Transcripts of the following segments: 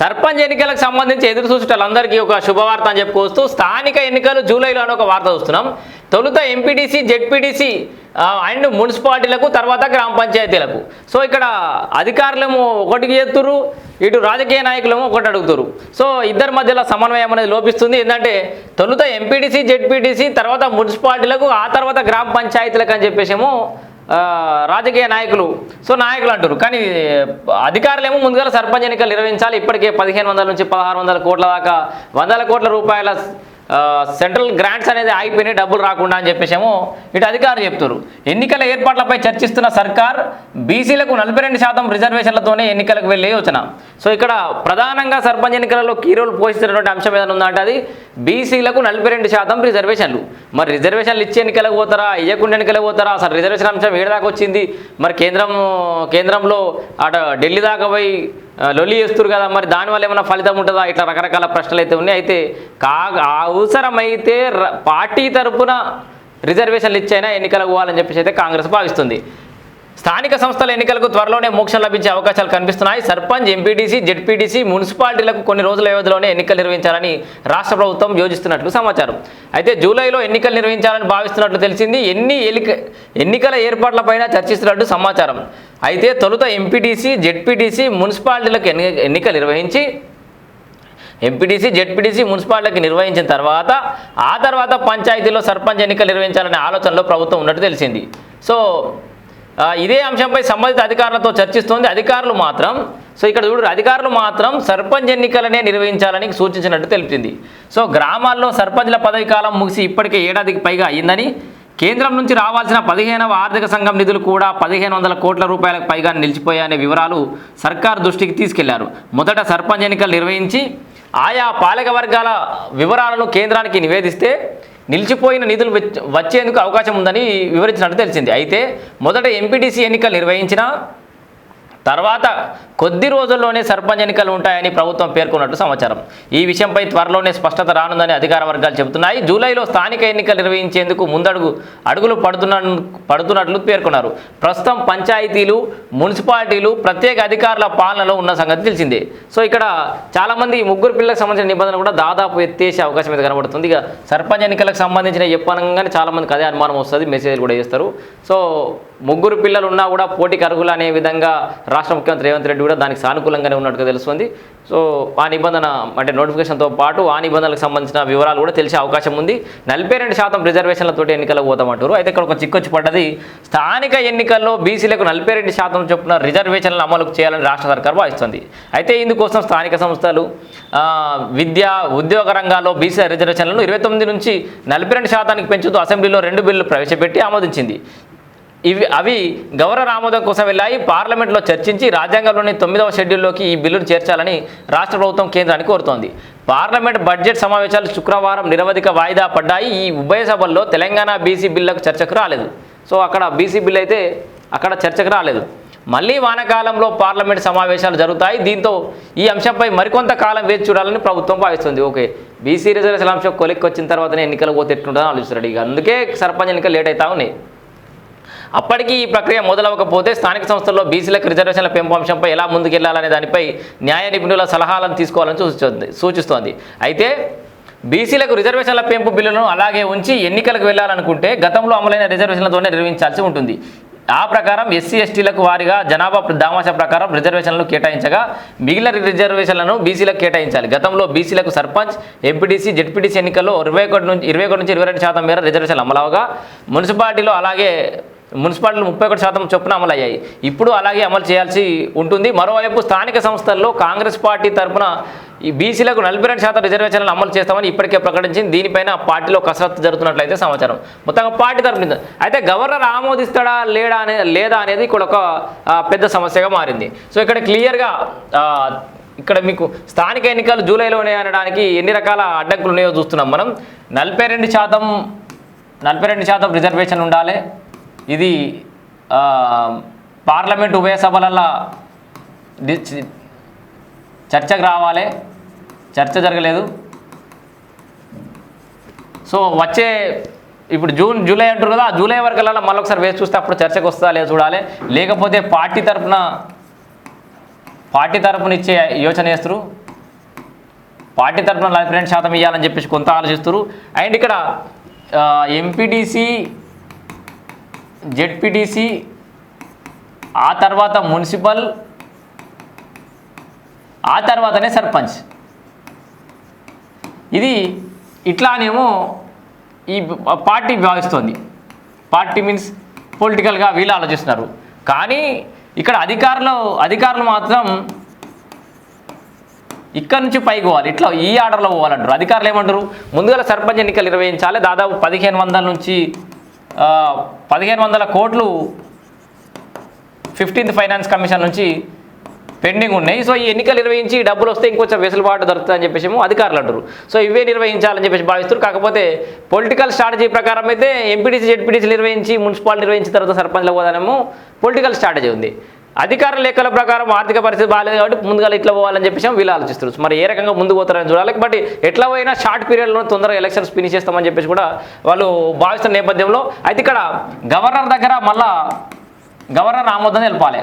సర్పంచ్ ఎన్నికలకు సంబంధించి ఎదురు చూసేటోళ్ళందరికీ ఒక శుభవార్త అని చెప్పుకొస్తూ స్థానిక ఎన్నికలు జూలైలో అని ఒక వార్త చూస్తున్నాం. తొలుత ఎంపీటీసీ జెడ్పీటీసీ అండ్ మున్సిపాలిటీలకు తర్వాత గ్రామ పంచాయతీలకు. సో ఇక్కడ అధికారులేమో ఒకటి చేస్తున్నారు ఇటు రాజకీయ నాయకులేమో ఒకటి అడుగుతారు సో ఇద్దరి మధ్యలో సమన్వయం అనేది లోపిస్తుంది. ఏంటంటే తొలుత ఎంపీటీసీ జెడ్పీటీసీ తర్వాత మున్సిపాలిటీలకు ఆ తర్వాత గ్రామ పంచాయతీలకు అని చెప్పేసేమో రాజకీయ నాయకులు. సో నాయకులు అంటారు కానీ అధికారులేమో ముందుగా సర్పంచ్ ఎన్నికలు నిర్వహించాలి. ఇప్పటికే పదిహేను వందల నుంచి పదహారు వందల కోట్ల దాకా వందల కోట్ల రూపాయల సెంట్రల్ గ్రాంట్స్ అనేది ఆగిపోయినాయి డబ్బులు రాకుండా అని చెప్పేసేమో ఇటు అధికారులు చెప్తారు ఎన్నికల ఏర్పాట్లపై చర్చిస్తున్న సర్కార్ బీసీలకు నలభై రెండు శాతం రిజర్వేషన్లతోనే ఎన్నికలకు వెళ్ళే యోచన. సో ఇక్కడ ప్రధానంగా సర్పంచ్ ఎన్నికలలో కీ రోల్ పోషిస్తున్నటువంటి అంశం ఏదైనా ఉందంటే అది బీసీలకు నలభై రెండు శాతం రిజర్వేషన్లు. మరి రిజర్వేషన్లు ఇచ్చే ఎన్నికలకు పోతారా ఇవ్వకుండా ఎన్నికలకు పోతారా? అసలు రిజర్వేషన్ అంశం ఏడు దాకా వచ్చింది. మరి కేంద్రం కేంద్రంలో అటు ఢిల్లీ దాకా పోయి లొలి లొల్లి చేస్తారు కదా మరి దానివల్ల ఏమైనా ఫలితం ఉంటుందా? ఇట్లా రకరకాల ప్రశ్నలు అయితే ఉన్నాయి. అయితే కా అవసరమైతే ర- పార్టీ తరపున రిజర్వేషన్లు ఇచ్చైనా ఎన్నికలకు పోవాలని చెప్పేసి అయితే కాంగ్రెస్ భావిస్తుంది. స్థానిక సంస్థల ఎన్నికలకు త్వరలోనే మోక్షం లభించే అవకాశాలు కనిపిస్తున్నాయి. సర్పంచ్ ఎంపీటీసీ జెడ్పీటీసీ మున్సిపాలిటీలకు కొన్ని రోజుల వ్యవధిలోనే ఎన్నికలు నిర్వహించాలని రాష్ట్ర ప్రభుత్వం యోజిస్తున్నట్లు సమాచారం. అయితే జూలైలో ఎన్నికలు నిర్వహించాలని భావిస్తున్నట్లు తెలిసింది. ఎన్ని ఎన్నికల ఏర్పాట్లపైన చర్చిస్తున్నట్టు సమాచారం. అయితే తొలుత ఎంపీటీసీ జెడ్పీటీసీ మున్సిపాలిటీలకు ఎన్ని ఎన్నికలు నిర్వహించి ఎంపీటీసీ జెడ్పీటీసీ మున్సిపాలిటీకి నిర్వహించిన తర్వాత ఆ తర్వాత పంచాయతీలో సర్పంచ్ ఎన్నికలు నిర్వహించాలనే ఆలోచనలో ప్రభుత్వం ఉన్నట్టు తెలిసింది. సో ఇదే అంశంపై సంబంధిత అధికారులతో చర్చిస్తోంది. అధికారులు మాత్రం సో ఇక్కడ చూడు అధికారులు మాత్రం సర్పంచ్ ఎన్నికలనే నిర్వహించాలని సూచించినట్టు తెలిపింది. సో గ్రామాల్లో సర్పంచ్ల పదవి కాలం ముగిసి ఇప్పటికే ఏడాదికి పైగా అయిందని కేంద్రం నుంచి రావాల్సిన పదిహేనవ ఆర్థిక సంఘం నిధులు కూడా పదిహేను వందల కోట్ల రూపాయలకు పైగా నిలిచిపోయాయనే వివరాలు సర్కార్ దృష్టికి తీసుకెళ్ళారు. మొదట సర్పంచ్ ఎన్నికలు నిర్వహించి ఆయా పాలక వర్గాల వివరాలను కేంద్రానికి నివేదిస్తే నిలిచిపోయిన నిధులు వచ్చేందుకు అవకాశం ఉందని వివరించినట్టు తెలిసింది. అయితే మొదట ఎంపీటీసీ ఎన్నికలు నిర్వహించిన తర్వాత కొద్ది రోజుల్లోనే సర్పంచ్ ఎన్నికలు ఉంటాయని ప్రభుత్వం పేర్కొన్నట్టు సమాచారం. ఈ విషయంపై త్వరలోనే స్పష్టత రానుందని అధికార వర్గాలు చెబుతున్నాయి. జూలైలో స్థానిక ఎన్నికలు నిర్వహించేందుకు ముందడుగు అడుగులు పడుతున్న పడుతున్నట్లు పేర్కొన్నారు. ప్రస్తుతం పంచాయతీలు మున్సిపాలిటీలు ప్రత్యేక అధికారుల పాలనలో ఉన్న సంగతి తెలిసిందే. సో ఇక్కడ చాలామంది ముగ్గురు పిల్లలకు సంబంధించిన నిబంధనలు కూడా దాదాపు ఎత్తేసే అవకాశం అయితే కనబడుతుంది. ఇక సర్పంచ్ ఎన్నికలకు సంబంధించిన చెప్పనగానే చాలామందికి అదే అనుమానం వస్తుంది. మెసేజ్ కూడా చేస్తారు. సో ముగ్గురు పిల్లలు ఉన్నా కూడా పోటీకి అర్హులు అనే విధంగా రాష్ట్ర ముఖ్యమంత్రి రేవంత్ రెడ్డి కూడా దానికి సానుకూలంగానే ఉన్నట్టుగా తెలుస్తుంది. సో ఆ నిబంధన అంటే నోటిఫికేషన్తో పాటు ఆ నిబంధనలకు సంబంధించిన వివరాలు కూడా తెలిసే అవకాశం ఉంది. నలభై రెండు శాతం రిజర్వేషన్లతోటి ఎన్నికలకు పోతామంటారు అయితే ఇక్కడ ఒక చిక్కొచ్చి పడ్డది. స్థానిక ఎన్నికల్లో బీసీలకు నలభై రెండు శాతం చొప్పున రిజర్వేషన్లను అమలు చేయాలని రాష్ట్ర సర్కార్ భావిస్తుంది. అయితే ఇందుకోసం స్థానిక సంస్థలు విద్య ఉద్యోగ రంగాల్లో బీసీ రిజర్వేషన్లను ఇరవై తొమ్మిది నుంచి నలభై రెండు శాతానికి పెంచుతూ అసెంబ్లీలో రెండు బిల్లులు ప్రవేశపెట్టి ఆమోదించింది. ఇవి అవి గౌరవ ఆమోదం కోసం వెళ్ళాయి. పార్లమెంట్లో చర్చించి రాజ్యాంగంలోని తొమ్మిదవ షెడ్యూల్లోకి ఈ బిల్లును చేర్చాలని రాష్ట్ర ప్రభుత్వం కేంద్రాన్ని కోరుతోంది. పార్లమెంట్ బడ్జెట్ సమావేశాలు శుక్రవారం నిరవధిక వాయిదా పడ్డాయి. ఈ ఉభయ సభల్లో తెలంగాణ బీసీ బిల్లకు చర్చకు రాలేదు. సో అక్కడ బీసీ బిల్ అయితే అక్కడ చర్చకు రాలేదు. మళ్ళీ వానకాలంలో పార్లమెంట్ సమావేశాలు జరుగుతాయి. దీంతో ఈ అంశంపై మరికొంత కాలం వేచి చూడాలని ప్రభుత్వం భావిస్తుంది. ఓకే బీసీ రిజర్వేషన్ అంశం కొలిక్కి వచ్చిన తర్వాతనే ఎన్నికలు పోతే ఎట్లుంటుందని ఆలోచిస్తున్నాడు ఇక అందుకే సర్పంచ్ ఎన్నికలు లేట్ అవుతా ఉన్నాయి. అప్పటికీ ఈ ప్రక్రియ మొదలవకపోతే స్థానిక సంస్థల్లో బీసీలకు రిజర్వేషన్ల పెంపు అంశంపై ఎలా ముందుకెళ్ళాలనే దానిపై న్యాయ నిపుణుల సలహాలను తీసుకోవాలని సూచిస్తుంది సూచిస్తోంది. అయితే బీసీలకు రిజర్వేషన్ల పెంపు బిల్లును అలాగే ఉంచి ఎన్నికలకు వెళ్ళాలనుకుంటే గతంలో అమలైన రిజర్వేషన్లతోనే నిర్వహించాల్సి ఉంటుంది. ఆ ప్రకారం ఎస్సీ ఎస్టీలకు వారిగా జనాభా దామాషా ప్రకారం రిజర్వేషన్లు కేటాయించగా మిగిలిన రిజర్వేషన్లను బీసీలకు కేటాయించాలి. గతంలో బీసీలకు సర్పంచ్ ఎంపీటీసీ జెడ్పీటీసీ ఎన్నికల్లో ఇరవై ఒకటి నుంచి ఇరవై ఒకటి నుంచి ఇరవై రెండు శాతం మేర రిజర్వేషన్లు అమలవగా మున్సిపాలిటీలో అలాగే మున్సిపాలిటీలు ముప్పై ఒకటి శాతం చొప్పున అమలు అయ్యాయి ఇప్పుడు అలాగే అమలు చేయాల్సి ఉంటుంది. మరోవైపు స్థానిక సంస్థల్లో కాంగ్రెస్ పార్టీ తరఫున ఈ బీసీలకు నలభై రెండు శాతం రిజర్వేషన్లు అమలు చేస్తామని ఇప్పటికే ప్రకటించింది. దీనిపైన పార్టీలో కసరత్తు జరుగుతున్నట్లయితే సమాచారం. మొత్తంగా పార్టీ తరఫున అయితే గవర్నర్ ఆమోదిస్తాడా లేడా అనే లేదా అనేది ఇక్కడ ఒక పెద్ద సమస్యగా మారింది. సో ఇక్కడ క్లియర్గా ఇక్కడ మీకు స్థానిక ఎన్నికలు జూలైలోనే అనడానికి ఎన్ని రకాల అడ్డంకులు ఉన్నాయో చూస్తున్నాం మనం. నలభై రెండు శాతం నలభై రెండు శాతం రిజర్వేషన్ ఉండాలి. ఇది పార్లమెంట్ ఉభయ సభలల్లో చర్చకు రావాలి. చర్చ జరగలేదు. సో వచ్చే ఇప్పుడు జూన్ జూలై అంటారు కదా ఆ జూలై వరకు మళ్ళొకసారి ఒకసారి వేసి చూస్తే అప్పుడు చర్చకు వస్తుందా లేదా చూడాలి. లేకపోతే పార్టీ తరపున పార్టీ తరపున ఇచ్చే యోచన చేస్తారు. పార్టీ తరఫున లైఫ్ రెండు శాతం ఇవ్వాలని చెప్పేసి కొంత ఆలోచిస్తారు. అండ్ ఇక్కడ ఎంపీటీసీ జెడ్పీటీసీ ఆ తర్వాత మున్సిపల్ ఆ తర్వాతనే సర్పంచ్. ఇది ఇట్లానేమో ఈ పార్టీ భావిస్తోంది. పార్టీ మీన్స్ పొలిటికల్గా వీళ్ళు ఆలోచిస్తున్నారు. కానీ ఇక్కడ అధికారులు అధికారులు మాత్రం ఇక్కడ నుంచి పైకి పోవాలి. ఇట్లా ఈ ఆర్డర్లో పోవాలంటారు. అధికారులు ఏమంటారు? ముందుగా సర్పంచ్ ఎన్నికలు నిర్వహించాలి. దాదాపు పదిహేను వందల నుంచి పదిహేను వందల కోట్లు ఫిఫ్టీన్త్ ఫైనాన్స్ కమిషన్ నుంచి పెండింగ్ ఉన్నాయి. సో ఈ ఎన్నికలు నిర్వహించి డబ్బులు వస్తే ఇంకొంచెం వెసులుబాటు దొరుకుతుందని చెప్పేసి ఏమో అధికారులు అంటారు సో ఇవే నిర్వహించాలని చెప్పేసి భావిస్తారు కాకపోతే పొలిటికల్ స్ట్రాటజీ ప్రకారం అయితే ఎంపీటీసీ జెడ్పీటీసీ నిర్వహించి మున్సిపాలిటీ నిర్వహించిన తర్వాత సర్పంచ్ల పోదానేమో పొలిటికల్ స్ట్రాటజీ ఉంది. అధికార లెక్కల ప్రకారం ఆర్థిక పరిస్థితి బాగాలేదు కాబట్టి ముందుగా ఇట్లా పోవాలని చెప్పేసి వీళ్ళు ఆలోచిస్తారు మరి ఏ రకంగా ముందు పోతారని చూడాలి. బట్ ఎట్లా పోయినా షార్ట్ పీరియడ్లో తొందరగా ఎలక్షన్స్ ఫినిష్ చేస్తామని చెప్పేసి కూడా వాళ్ళు భావిస్తున్న నేపథ్యంలో అయితే ఇక్కడ గవర్నర్ దగ్గర మళ్ళా గవర్నర్ ఆమోదం తెలపాలి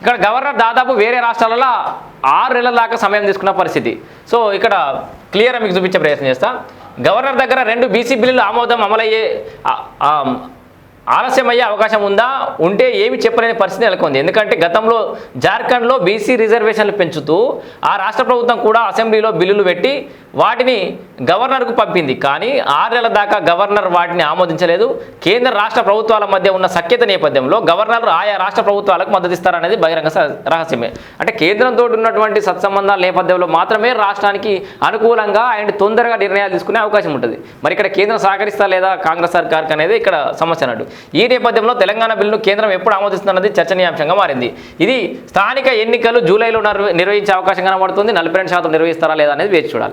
ఇక్కడ గవర్నర్ దాదాపు వేరే రాష్ట్రాలలో ఆరు నెలల దాకా సమయం తీసుకున్న పరిస్థితి. సో ఇక్కడ క్లియర్గా మీకు చూపించే ప్రయత్నం చేస్తా. గవర్నర్ దగ్గర రెండు బీసీ బిల్లులు ఆమోదం అమలయ్యే ఆలస్యమయ్యే ఆలస్యం అయ్యే అవకాశం ఉందా? ఉంటే ఏమి చెప్పలేని పరిస్థితి నెలకొంది. ఎందుకంటే గతంలో జార్ఖండ్లో బీసీ రిజర్వేషన్లు పెంచుతూ ఆ రాష్ట్ర ప్రభుత్వం కూడా అసెంబ్లీలో బిల్లులు పెట్టి వాటిని గవర్నర్కు పంపింది. కానీ ఆరు నెలల దాకా గవర్నర్ వాటిని ఆమోదించలేదు. కేంద్ర రాష్ట్ర ప్రభుత్వాల మధ్య ఉన్న సఖ్యత నేపథ్యంలో గవర్నర్ ఆయా రాష్ట్ర ప్రభుత్వాలకు మద్దతిస్తారనేది బహిరంగ స- రహస్యమే. అంటే కేంద్రంతో ఉన్నటువంటి సత్సంబంధాల నేపథ్యంలో మాత్రమే రాష్ట్రానికి అనుకూలంగా అండ్ తొందరగా నిర్ణయాలు తీసుకునే అవకాశం ఉంటుంది. మరి ఇక్కడ కేంద్రం సహకరిస్తా లేదా కాంగ్రెస్ సర్కార్కి అనేది ఇక్కడ సమస్య అన్నట్టు. ఈ నేపథ్యంలో తెలంగాణ బిల్లును కేంద్రం ఎప్పుడు ఆమోదిస్తున్నది చర్చనీయాంశంగా మారింది. ఇది స్థానిక ఎన్నికలు జూలైలో నిర్వహించే అవకాశం కనబడుతుంది. నలభై రెండు శాతం నిర్వహిస్తారా లేదా అనేది వేచి చూడాలి.